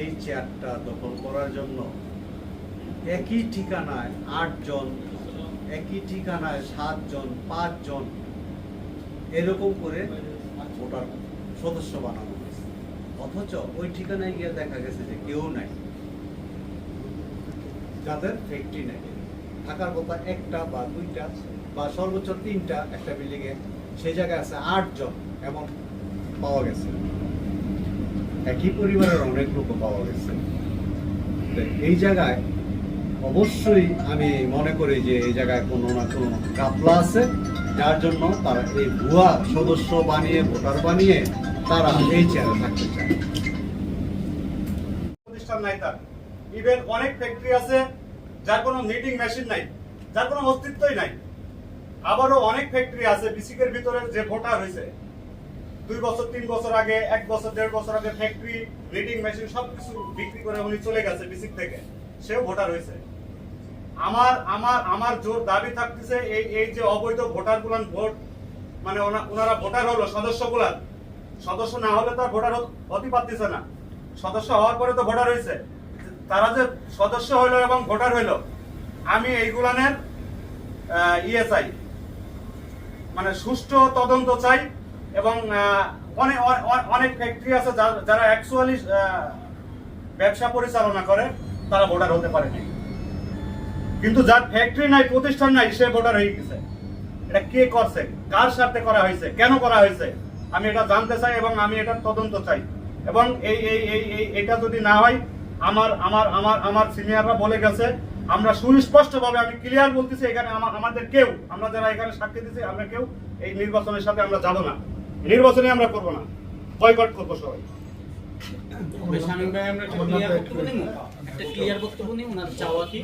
এই চেয়ারটা দখল করার জন্য একই ঠিকানায় আটজন, একই ঠিকানায় সাতজন, পাঁচজন এরকম করে ভোটার সদস্য বানানো অথচ ওই ঠিকানায় গিয়ে দেখা গেছে যে কেউ নাই। যাদের ফ্যাক্টরি নেই। থাকার কথা একটা বা দুইটা বা সর্বোচ্চ তিনটা একটা বিল্ডিংয়ে সেই জায়গায় আছে আটজন এমন পাওয়া গেছে। একই পরিবারের অনেক লোক পাওয়া গেছে। এই জায়গায় অবশ্যই আমি মনে করি যে এই জায়গায় কোনো না কোনো কাপলা আছে। যার জন্য তারা এই ভুয়া সদস্য বানিয়ে, ভোটার বানিয়ে তারা এই চেয়ারে থাকতে চায়। প্রতিষ্ঠান নাই তার। ইভেন অনেক ফ্যাক্টরি আছে, যার কোনো নিটিং মেশিন নাই, যার কোনো অস্তিত্বই নাই। আবারও অনেক ফ্যাক্টরি আছে বিসিকের ভিতরে যে ভোটার হয়েছে দুই বছর, তিন বছর আগে, এক বছর, দেড় বছর আগে ফ্যাক্টরি নিটিং মেশিন সবকিছু বিক্রি করে উনি চলে গেছে বিসিক থেকে। সেও ভোটার হয়েছে। আমার আমার আমার জোর দাবি থাকতেছে এই এই যে অবৈধ ভোটার গুলান ভোট মানে ওনা- ওনারা ভোটার হলো সদস্য গুলান সদস্য না হলে তো আর ভোটার হতে- পারতেছে না। সদস্য হওয়ার পরে তো ভোটার হয়েছে। তারা যে সদস্য হইল এবং ভোটার হইল আমি এইগুলানের ইয়ে চাই। মানে সুষ্ঠু তদন্ত চাই। এবং অনেক অনেক- ফ্যাক্টরি আছে যারা অ্যাকচুয়ালি ব্যবসা পরিচালনা করে, তারা ভোটার হতে পারেনি। কিন্তু যার ফ্যাক্টরি নাই, প্রতিষ্ঠান নাই, সে ভোটার হয়ে গেছে। এটা কে করছে? কার সাথে করা হয়েছে? কেন করা হয়েছে? আমি এটা জানতে চাই এবং আমি এটা তদন্ত চাই। এবং এই এই এই, এই- এটা যদি না হয়, আমার আমার আমার আমার সিনিয়ররা বলে গেছে, আমরা সুস্পষ্টভাবে আমি ক্লিয়ার বলতেছি, এখানে আমাদের কেউ, আমরা যারা এখানে সাক্ষী দিচ্ছি আমরা কেউ এই নির্বাচনের সাথে আমরা যাব না। নির্বাচনে আমরা করব না। বয়কট করব সবাই। আমরা একটা ক্লিয়ার বক্তব্য নিই? ওনার চাওয়া কি?